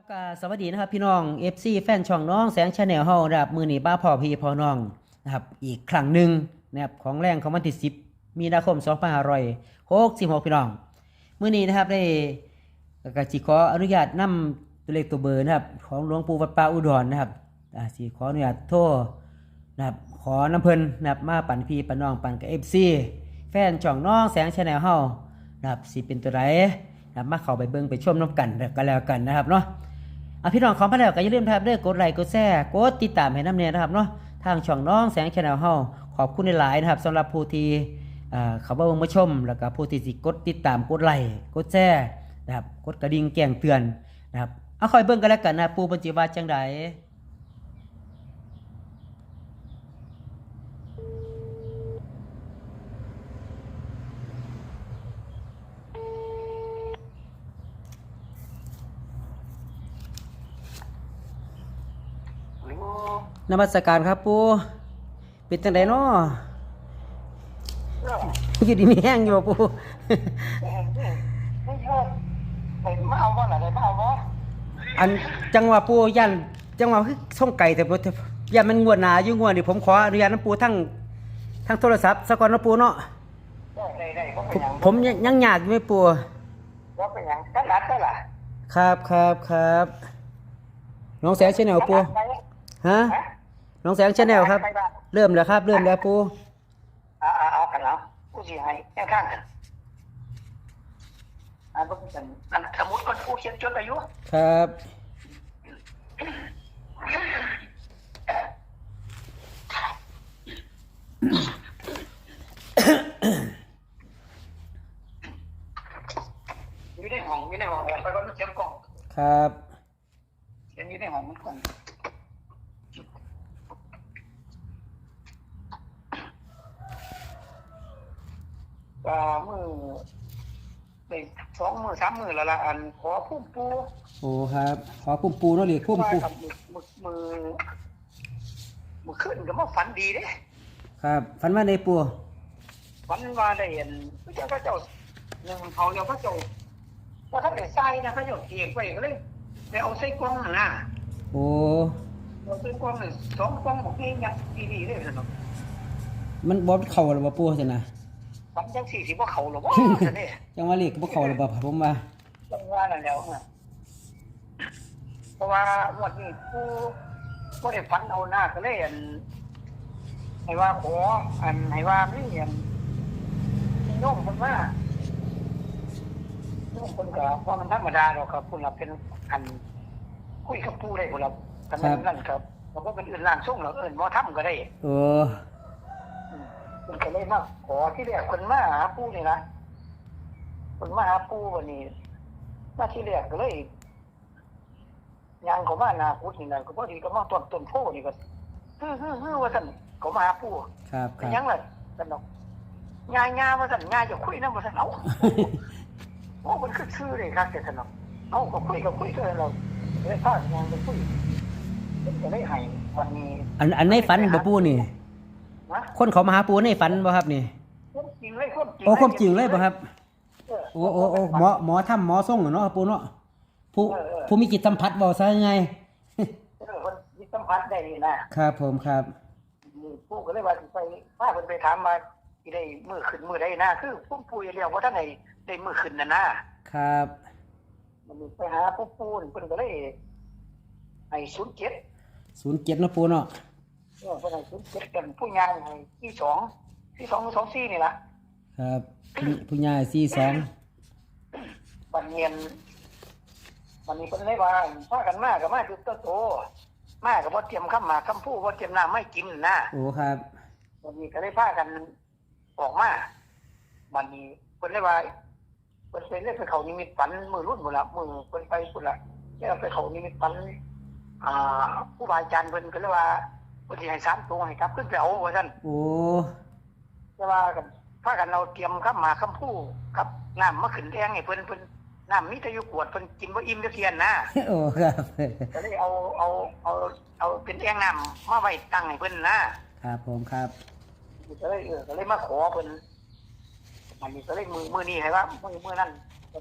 ครับกสวัสดีนะครับพี่น้อง FC แฟนช่องน้องแสงชาแนลเฮานะครับมือนี้บ้าพ่อพี่พ่อน้องนะครับอีกครั้งหนึ่งนะครับของแรงของวันที่10 มีนาคม2566พี่น้องมือนี้นะครับได้ก็สิขออนุญาตนำตัวเลขตัวเบอร์นะครับของหลวงปู่วัดป่าอุดรนะครับอ่าสิขออนุญาตโทรนะครับขอน้ำเพิ่นนะครับมาปั่นพี่ปั่นน้องปั่นกับ FC แฟนช่องน้องแสงชาแนลเฮานะครับสิเป็นตัวใดนะครับมาเข้าไปเบิ่งไปชมน้ำกันก็แล้วกันนะครับเนาะ อพี่น้องของพระแล้วก็อย่าลืมทับเด้อกดไลค์กดแชร์กดติดตามให้น้ำเนียนะครับเนาะทางช่องน้องแสงแชนแนลเฮาขอบคุณหลายนะครับสำหรับผู้ที่เขามาเบิ่งมาชม แล้วก็ผู้ที่สิกดติดตามกดไลค์กดแชร์นะครับกดกระดิ่งแจ้งเตือนนะครับเอาคอยเบิ่งกันแล้วกันนะปูปัญจิวาจังได นมัสการครับปูเป็นจังไดเนาะอยู่ดีมีแห้งอยู่บ่ปูไม่ชอบไปมาเอาว่าอะไรมาเอาว่าอันจังหวะปูยันจังหวะคือส่งไก่แต่บ่ยันมันงวดหนาอยู่งวดนี่ผมขออนุญาตน้ำปูทั้งทั้งโทรศัพท์สก่อนนะปูเนาะได้ได้ก็ผเป็นมอย่างผมยังยังอยากอยู่ไหม่ปูว่าเป็นอย่างกันรัดได้ล่ะครับครับครับน้องแสงชาแนลปูฮะ น้องแสงชาแนลครับ เริ่มแล้วครับ เริ่มแล้วปูเอาเอาเอากันแล้วผู้เสียหายแค่ข้างกันอ่าเพิ่งกันอันสมมติคนผู้เขียนจดอายุครับอยู่ในห้องอยู่ในห้องไปก็เขียนกล่องครับ เขียนอยู่ในห้องมันกล่องก็ มือไปสองมือสามมือแล้วละอันขอพุ่มปูโอ้ครับ ขอพุ่มปูเนาะหลีพุ่มปูว่ากับมือมือมือขึ้นก็มาฝันดีเด้ครับฝันว่าในปูฝันว่าได้เห็นพระเจ้าพระเจ้าหนึ่งเขาเดียวพระเจ้าว่าถ้าได้ใส่นะพระเจ้าเกียงไปก็เลยไปเอาใส่กล้องน่ะนะโอ้เอาใส่กล้องหนึ่งสองกล้องบอกนี่ยักดีดีๆเลยสนุกมันบ่เข้าหรือบ่ปูซั่นน่ะ ฝันจังสี่สิบ่เขาหรอกว่าจะเนี่ย จังว่าเลขก็บ่เข้าหรือบ่ผมว่าจังว่านั่นแล้วนะเพราะว่าหมดนี้ผู้ก็ได้ฝันเอาหน้าก็เลยอันให้ว่าขออันให้ว่าไม่เห็นโยมคนว่าโยมคนก็ว่ามันธรรมดาหรอกครับคุณเราเป็นอัน คุยกับผู้ได้คุณเรากันนั้นนั่นครับเราก็เป็นอื่นล่างส่งเราเอื่นว่าทำก็ได้โอ้อื มคุณก็เลยมาขอที่แรกคนมาหาผู้นี่นะคนมาหาผู้วันนี้มาที่แรกก็เลยยางเขามาหนาพุทธนี่นะก็พอดีก็มาต้นต้นโพนี่ก็ฮือฮือฮือว่าท่านเขามาหาผู้ครับคเป็นรับยังไงสนอกงายงามาสั่นงายจะคุยนะมาสั่นเอาโอ้มันคือชื่อเลยครับแต่สนอกเอาก็คุยก็คุยก็เราเลยพาดงานไปคุยเป็นจะได้ให้วันนี้ อันอันในฝันบ่ปูนี่ นะคนเขามาหาปูในฝันบ่ครับนี่ความจริงเลยความจริงโอ้ความจริงเลยบ่ครับเออโอ้โอ้โอ้หมอหมอทำหมอส่งอะเนาะปูเนาะผู้ผู้มีจิตสัมผัสบ่ซะยังไงเออคนยึดสัมผัสได้นี่นะครับผมครับผู้ก็เลยว่าสิไปพาเพิ่นไปถามมาสิได้มือขึ้นมือได้นะคือผู้ปู่เรียกว่าท่านไหนได้มือขึ้นน่ะนะครับมันไปหาผู้ปู่นี่เพิ่นก็เลยให้ศูนย์เจ็ด07เนาะปูเนาะ เออเป็นไงคุณเจ็ดกันผู้งานให้ที่สองที่สองสองสี่นี่ละครับผู้ผู้ใหญ่42วันเย็นวันนี้เป็นเลยว่าพากันมากับมาคือตัวโตมากับว่าเตรียมข้ามมาคำพูดว่าเตรียมน้ำไม่กินนะโอ้ครับวันนี้ก็ได้พากันออกมาวันนี้เป็นเลยว่าเป็นเป็นเรื่องไปเขานิมิตฝันมือรุ่นหมดละมือเป็นไปหมดละแล้วไปเขานิมิตฝันอ่าผู้บาอาจารย์เป็นก็เลยว่า วันที่ให้สามตัวให้ครับขึ้นไปเอาว่าท่านโอ้แต่ว่ากับพากันเราเตรียมข้ามมาคำพูครับน้ำมะขืนแดงไอ้เพิ่นเพิ่นน้ำมิตรยุกวดเพิ่นกินว่าอิ่มจะเทียนนะโอ้ครับก็เลยเอาเอาเอาเอาเป็นแดงน้ำมาไว้ตั้งให้เพิ่นนะครับผมครับก็เลยเออก็เลยมาขอเพิ่นมันนี่ก็เลยมือมือนี้ให้ว่ามือมือนั่น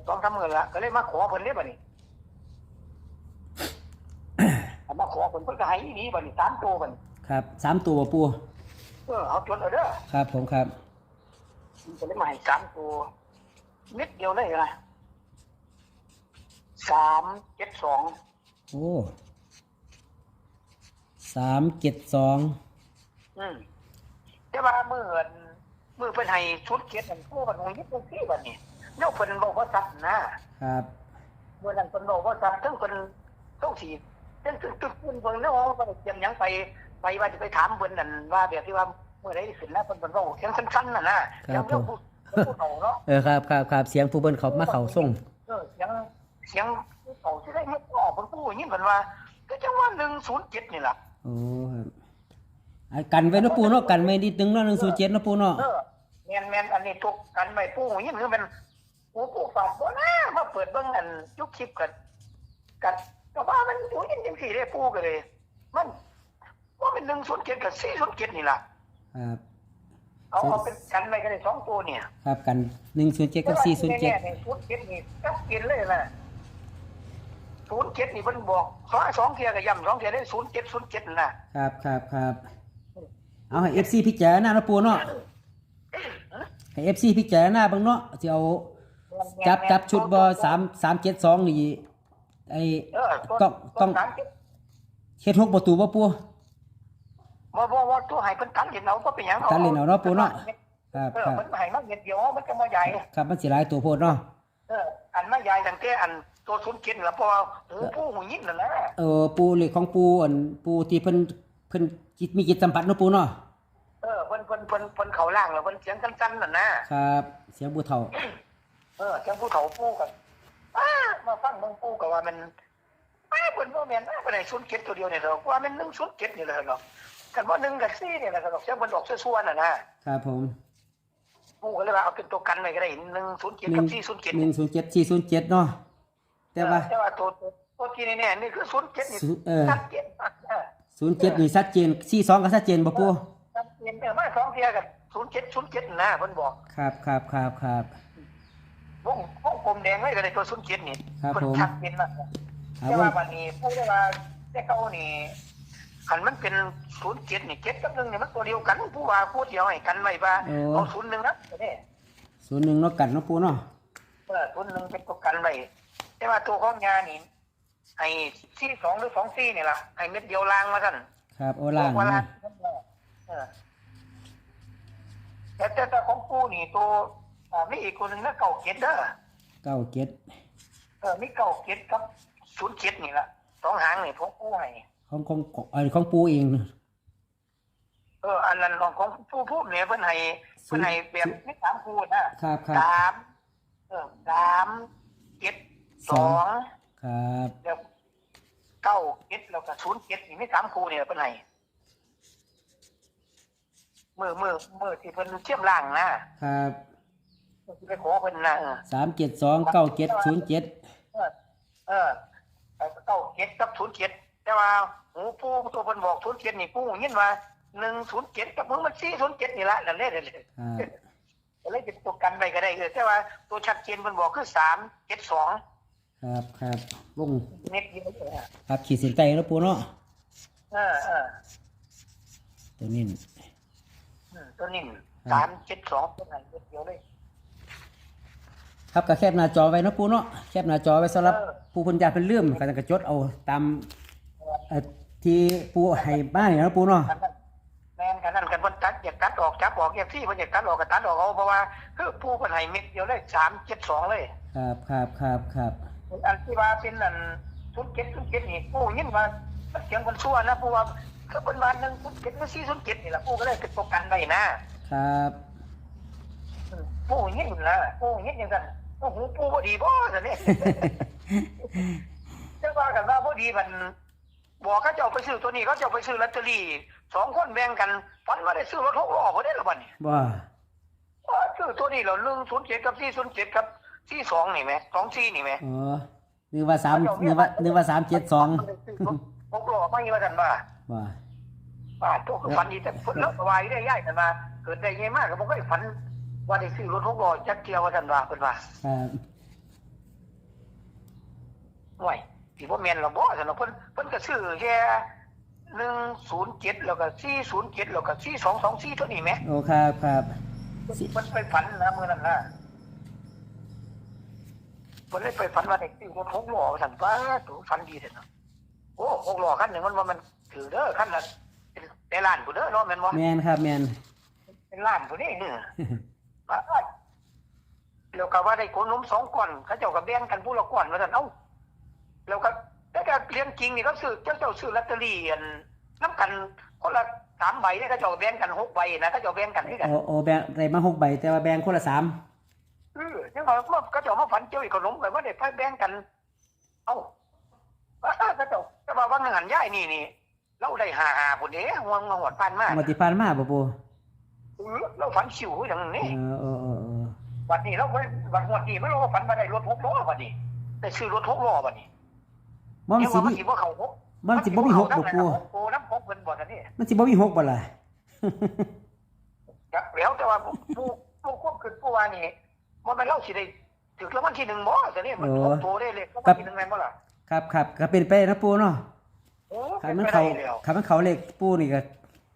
สองสามมือละก็เลยมาขอเพิ่นเรียบร้อยนี่มาขอเพิ่นเพิ่นก็ให้อีหลีบัดนี้สามตัวบัดนี้ ครับสามตัวบ่ปูเออเอาจดเอาเด้อครับ ผมครับ มันจะได้มาให้สามตัวนิดเดียวเลยนะสามเจ็ดสองโอ้สามเจ็ดสองอืมแต่ว่าเมื่อเมื่อเพิ่นให้ชุดเก็ดนั่นผู้บันของยึดตรงที่บัดนี้เนาะเพิ่นบอกว่าสัตว์นะครับเมื่อนั้นเพิ่นบอกว่าสัตว์ทั้งเพิ่นต้องสีทั้งตึกตึกเพิ่นเพิ่นเนาะเพิ่นยังยังไป ไปว่าจะไปถามเพิ่นนั่นว่าแบบที่ว่าเมื่อใดสิขึ้นแล้วเพิ่นเพิ่นเว้าเสียงสั้นๆน่ะนะยังเรื่องพูดพูดเอาเนาะเออครับครับครับเสียงผู้เบิ้นเขามาเขาส่งเออเสียงเสียงเขาที่ได้เฮ็ดออกเพิ่นพูดอย่างนี้เพิ่นว่าก็จังว่า107นี่ล่ะโอ้ครับไอ้กันไว้เนาะปูเนาะกันไว้นิดนึงเนาะหนึ่งศูนย์เจ็ดเนาะปูเนาะเออแม่นแม่นอันนี้ทุกกันไม่ปูอย่างนี้คือเป็นปูปูฝากบ่นะมาเปิดเบิ่งอันยุคคลิปกันกันก็ว่ามันอยู่ยินจังซี่ได้ปูก็เลยมัน ว่าเป็น107กับ407นี่ล่ะครับเอาเอาเป็นกันไว้ก็ได้สองตัวเนี่ยครับกันหนึ่งศูนย์เจ็ดกับสี่ศูนย์เจ็ดแน่ๆศูนย์เจ็ดนี่จับกินเลยนะศูนย์เจ็ดนี่เพิ่นบอกสองสองเทียก็ย้ำสองเทียได้ศูนย์เจ็ดศูนย์เจ็ดน่ะครับครับครับเอาให้เอฟซีพิจารณาเนาะปูเนาะให้เอฟซีพิจารณาเบ้างเนาะจะเอาจับจับชุดบอสามสามเจ็ดสองนี่ไอ้เออตัวต้องต้องตัวสามเจ็ดเฮ็ดหกประตูบ่ปู บ่บ่บ่ตัวให้เพิ่นตันเห็นเอาก็เป็นหยังตัดเหรียญเอาเนาะปู่เนาะครับเออครับมันให้มาเม็ดเดียวมันก็มาใหญ่ครับมันสิหลายตัวโพดเนาะเอออันมาใหญ่ตั้งแต่อันตัวศูนย์เจ็ดนี่ล่ะเพราะว่าหูผู้หูยินนั่นแหละเออปูเลขของปูอันปูที่เพิ่นเพิ่นจิตมีจิตสัมผัสเนาะปูเนาะเออเพิ่นเพิ่นเพิ่นเพิ่นเข้าล่างแล้วเพิ่นเสียงสั้นๆนั่นนะครับ เสียงบูเฒ่าเออเสียงผู้เฒ่าปู่กันอ้ามาฟังเบิ่งปู่ก็ว่ามันอ้าเพิ่นบ่แม่นอ้าเพิ่นให้ศูนย์เจ็ดตัวเดียวนี่ดอกว่ามัน1 0 7นี่แหละดอก กันว่า1กับ4นี่แหละดอกเสียงเพิ่นออกซั่วๆน่ะนะครับผมปู่ก็เลยว่าเอาเป็นตัวกันไว้ก็ได้107กับ407หนึ่งศูนย์เจ็ดสี่ศูนย์เจ็ดเนาะแต่ว่าแต่ว่าตัวตัวตัวที่แน่ๆนี่คือ07นี่ศูนย์เออชัดเจนมากนะศูนย์เจ็ดนี่ชัดเจนสี่สองก็ชัดเจนบ่ปูชัดเจนเออมาสองเที่ยกับ07 07นะเพิ่นบอก ครับครับครับครับวงวงกลมแดงไว้ก็ได้ตัว07นี่ครับเพิ่นผมชัดเจนมากเอาแต่ว่าว่าวันนี้พูดได้ว่าแต่เก่านี่ คันมันเป็นศูนย์เจ็ดนี่เจ็ดกับหนึ่งนี่มันตัวเดียวกันผู้ว่าพูดเดียวให้กันไว้ว่าเอาศูนย์หนึ่งนะเนี่ยศูนย์หนึ่งเนาะกันเนาะปูเนาะเออศูนย์หนึ่งเป็นตัวกันไว้แต่ว่าตัวของยานี่ไอ้ที่สองหรือสองซี่นี่ล่ะไอ้เม็ดเดียวลางมาสั่นครับโอล่างบอกว่าเนาะเออแต่แต่แต่ของกูนี่ตัวอ่ามีอีกคนหนึ่งนะเก่าเก็ดเด้อ เก้าเจ็ดเออมีเก่าเก็ดกับศูนย์เจ็ดนี่ล่ะสองหางนี่ของกูให้ ของของของอันของปูเองเอออันนั้นของของผู้พูดเนี่ยเพิ่นให้เพิ่นให้แบบไม่สามคูณนะครับครับสามเออสามเจ็ดสองครับแล้วเก้าเจ็ดแล้วก็ศูนย์เจ็ดนี่ไม่สามคูเนี่ยเพิ่นให้มือมือมือที่เพิ่นเชื่อมล่างนะครับที่ไปขอเพิ่นนะเออสามเจ็ดสองเก้าเจ็ดศูนย์เจ็ดเออเออเก้าเจ็ดกับศูนย์เจ็ด แต่ว่าหูปูตัวเพิ่นบอกศูนย์เจ็ดนี่ปูยินว่าหนึ่งศูนย์เจ็ดกับมึงมันสี่ศูนย์เจ็ดนี่ละนั่นเลยนั่นเลยครับเลยเป็นตัวกันไปก็ได้เออแต่ว่าตัวชัดเจนมันบอกคือสามเจ็ดสองครับครับวงเม็ดเดียวเลยอะครับขีดเส้นใต้เนาะปูเนาะเออเออตัวนี้อืมตัวนี้สามเจ็ดสองตัวนั้นเม็ดเดียวเลย ครับก็แคบหน้าจอไว้เนาะปูเนาะแคบหน้าจอไว้สำหรับเออผู้เพิ่นอยากเป็นเลื่อมก็จะกระจดเอาตาม เอ่อที่ปูให้บ้านนี่เนาะปูเนาะกันนั่นแมนกันนั่นกันเพิ่นตัดอยากตัดออกจับออกอยากที่เพิ่นอยากตัดออกก็ตัดออกเอาเพราะว่าคือผู้เพิ่นให้เม็ดเดียวเลยสามเจ็ดสองเลย ครับครับครับครับอันที่ว่าเป็นอันชุดเจ็ดชุดเจ็ดนี่ผู้ยินว่ามันเสียงคนชั่วนะผู้ว่าคือเป็นวันหนึ่งชุดเจ็ดหรือสี่ชุดเจ็ดนี่แหละผู้ก็เลยเป็นตัวกันไว้นะครับอืมผู้ยินนะผู้ยินอย่างนั้นโอ้โหผู้บ่ดีบ่ซะเนี่ย จะว่ากันว่าพอดีมัน บอกเขาจะเอาไปซื้อตัวนี้เขาจะเอาไปซื้อลอตเตอรี่สองคนแบ่งกันฝันว่าได้ซื้อรถหกล้อพอได้ละบัดนี้ว่าว่าซื้อตัวนี้เราหนึ่งศูนย์เจ็ดกับสี่ศูนย์เจ็ดกับสี่สองนี่ไหมสองสี่นี่ไหมอ๋อนึกว่าสามนึกว่านึกว่าสามเจ็ดสองหกล้อไม่ว่ากันว่าว่าว่าตัวคือฝันดีแต่ฝันแล้วสบายได้ย่ายกันมาเกิดได้ไงมากก็บอกว่าฝันว่าได้ซื้อรถหกล้อจักเทียวว่ากันว่าเป็นว่าครับห่วย ที่บ่แม่นเราบ่ซั่นเนาะเพิ่นเพิ่นก็ซื้อแค่107แล้วก็407แล้วก็4224เท่านี้แหมโอ้ครับครับเพิ่นไปฝันนะมื้อนั้นนะเพิ่นเลยไปฝันว่าได้ซื้อรถหกล้อซั่นว่าถูฝันดีเด้อเนาะโอ้หกล้อคันหนึงมันว่ามันถือเด้อคันละเป็นแต่ล้านผู้เด้อเนาะแม่นบ่แมนครับแมนเป็นล้านผู้นี่เนี่ยว่าแล้วก็ว่าได้ขนนมสองก้อนเขาเจ้าก็แบ่งกันผู้ละก้อนว่าซั่นเอ้า แล้วก็แต่ก็เรื่องจริงนี่เขาซื้อเจ้าเจ้าซื้อลอตเตอรี่อันนํกันคนละสามใบเนี่ยเขาเจ้าแบ่งกันหกใบนะเขาเจ้าแบ่งกันคือกันโอ้โอ้แบงได้มาหกใบแต่ว่าแบงคนละสามเออยังว่าเมื่อเขาเจ้ามาฝันเจ้าอีกขนมแบบว่าได้ไปแบ่งกัน เอ้าว่าเขาเจ้าแต่ว่าว่างานย้ายนี่นี่เราได้หาหาพุ่นเด้ห่วงมาหอดปานมามาติพานมาบ่ปูเออเราฝันชิวอย่างเอนี้อเออเออเออวันนี้เราไม่วันหวดนี้ไม่รู้ว่าฝันมาได้รถหกล้อวันนี้ได้ซื้อรถหกล้อวันนี้ มันเดี๋ยวสิว่ามันมีสิบ่เขาหกมันสิบ่มีหกบ่ปูโอ้น้ำหกเพิ่นบ่อันนี้มันสิบ่มีหกบ่ล่ะจักแล้วแต่ว่าผู้ผู้ควบคุมผู้ว่านี่มันเป็นเล่าสิได้ถึงแล้ววันที่หนึ่งบ่แต่นี่มันหกโตได้เลยแล้ววันที่หนึ่งแม่นบ่ล่ะครับครับก็เป็นไปนะปูเนาะโอ้คัเป็นนมันไปเขาได้แล้วคันมันเขาเลขปูนี่ก็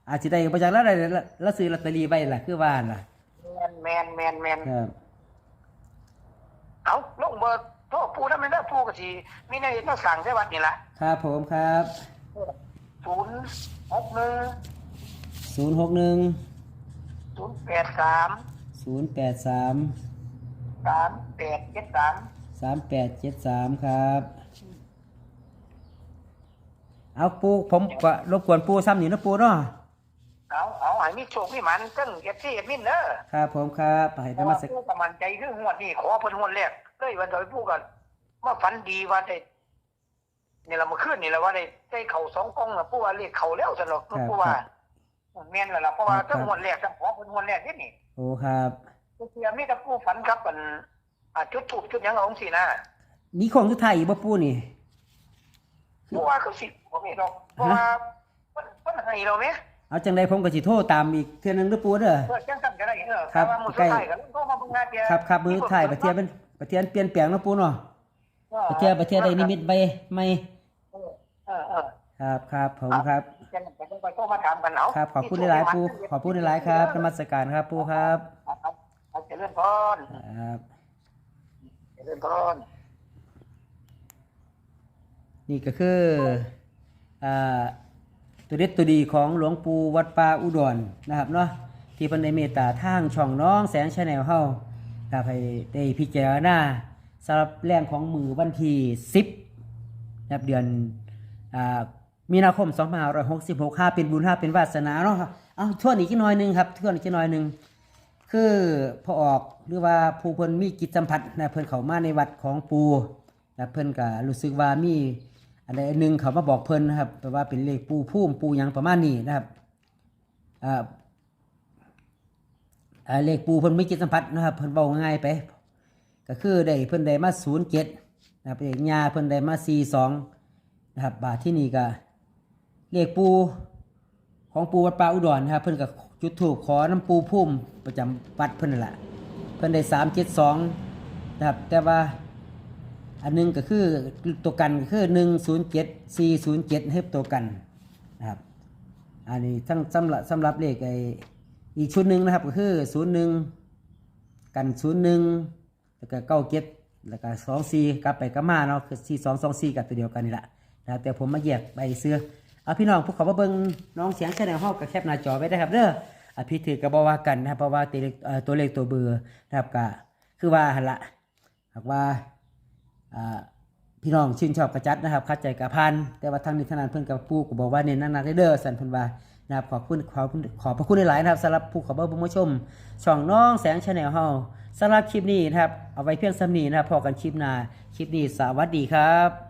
อาจสิได้บ่จักแล้วได้แล้วซื้อลอตเตอรี่ไว้ล่ะคือว่าล่ะแมนแมนแมนครับเอาลงเบอร์ โทรปู่นำแม่นปู่ก็สิมีในนักสั่งใช่วัดนี่ล่ะครับผมครับ061 061 083 083 3873สามแปดเจ็ดสามครับ เอาปูผมก็รบกวนปูซ้ำนี่นะปูเนาะเอาเอาให้มีโชคมีหมันซึ่งเอฟซีเอฟมินเด้อครับผมครับให้เพนราะมัว่าสกผู้ประมันใจคือหวดนี่ขอเพิ่นหวดแรกเล ยวันโดยผู้กันมาฝันดีว่าได้นี่ละเมื่อคืนนี่ละว่าได้ได้เข่าสองกองละผู้ว่าเรียกเข่าแล้วสนุกผู้ว่าแม่นแล้วล่ะเพราะว่าทั้งหวดแรกทั้งขอเพิ่นหวดแรกนี่นี่โอ้ครับผู้เสียมีแต่ผู้ฝันครับมันอ่าจุดถูกจุดหยังเอาของสินะมีของทุกไทายอีกบ่ปูนี่ผู้ว่าคือสิบ่มีดอกเพราะว่าเพิ่นเพิ่นให้เราไหมเอาจังใดผมก็สิโทรตามอีกเทื่อนึงเด้อปูเด้อเพื่อจังซั่นก็ได้เออครับแต่ว่ามื้อสุดท้ายก็โทรมาเบิ่งหน้าเดียวครับครับมือถ่ายประเทศเป็น ประเทศเปลี่ยนแปลงเนาะปูเนาะประเทศประเทศใดนิมิตไปไหม่เออเออครับครับผมครับจังไปต้องไปต้องมาถามกันเอาครับ ขอบคุณหลายๆปูขอบคุณหลายๆครับนมัสการครับปูครับครับเอาเจริญพรครับเจริญพรนี่ก็คืออ่าตัวเด็ดตัวดีของหลวงปู่วัดป่าอุดรนะครับเนาะที่เพิ่นได้เมตตาทางช่องน้องแสงชาแนลเฮา ครับให้ได้พิจารณาสำหรับแรงของมือวันที่10นะครับเดือนอ่ามีนาคม2566 5เป็นบุญ5เป็นวาสนาเนาะครับเอาทวนอีกน่อยหนึงครับทวนอีกน่อยหนึงคือพอออกหรือว่าผู้เพิ่นมีจิตสัมผัสนะเพิ่นเข้ามาในวัดของปูนะเพิ่นก็รู้สึกว่ามีอันใดอันหนึงเขามาบอกเพิ่นนะครับแปลว่าเป็นเลขปูพุ่มปูยังประมาณนี้นะครับอ่า เลขปูเพิ่นมีจิตสัมผัสนะครับเพิ่นเว้าง่ายไป ก็คือได้เพิ่นได้มา07นนะครับเลขญาเพิ่นได้มา42นะครับบาทที่นี่ก็เลขปูของปูวัดป่าอุดรนะครับ เพิ่นก็จุดถูกขอน้ำปูพุ่มประจำวัดเพิ่นนั่นแหละเพิ่นได้สามเจ็ดสองนะครับแต่ว่าอันหนึงก็คือตัวกันก็คือหนึ่งศูนย์เจ็ดสี่ศูนย์เจ็ดให้ตัวกันนะครับอันนี้ทั้งสำหรับสำหรับเลขไอ อีกชุดหนึ่งนะครับก็คือศูนย์หนึ่งกันศูนย์หนึ่งแล้วก็เก้าเจ็ดแล้วก็สองสี่กลับไปกลับมาเนาะคือสี่สองสองสี่กับตัวเดียวกันนี่แหละนะครับแต่ผมมาแยกใบเสื้อเอาพี่น้องพวกเขามาเบิ่งน้องเสียงแชนแนลห้องกับแคปหน้าจอไว้ได้ครับเด้ออะพี่ถือกับบว่ากันนะครับเพราะว่าตัวเลขตัวเลขตัวเบอร์นะครับก็คือว่าหันละหากว่าพี่น้องชื่นชอบกระจัดนะครับเข้าใจกระพันแต่ว่าทางนี้ทางนั้นเพิ่อนกับปูก็บอกว่าเน้นหนักๆเด้อสันพิ่นว่า นะครับขอบคุณขอบคุณขอบพระคุณหลายๆนะครับสำหรับผู้เขอเบิ่งผู้มชม ช่องน้องแสงชาแนลเฮาสำหรับคลิปนี้นะครับ เอาไว้เพียงสำนีนะครับพอกันคลิปหน้าคลิปนี้สวัสดีครับ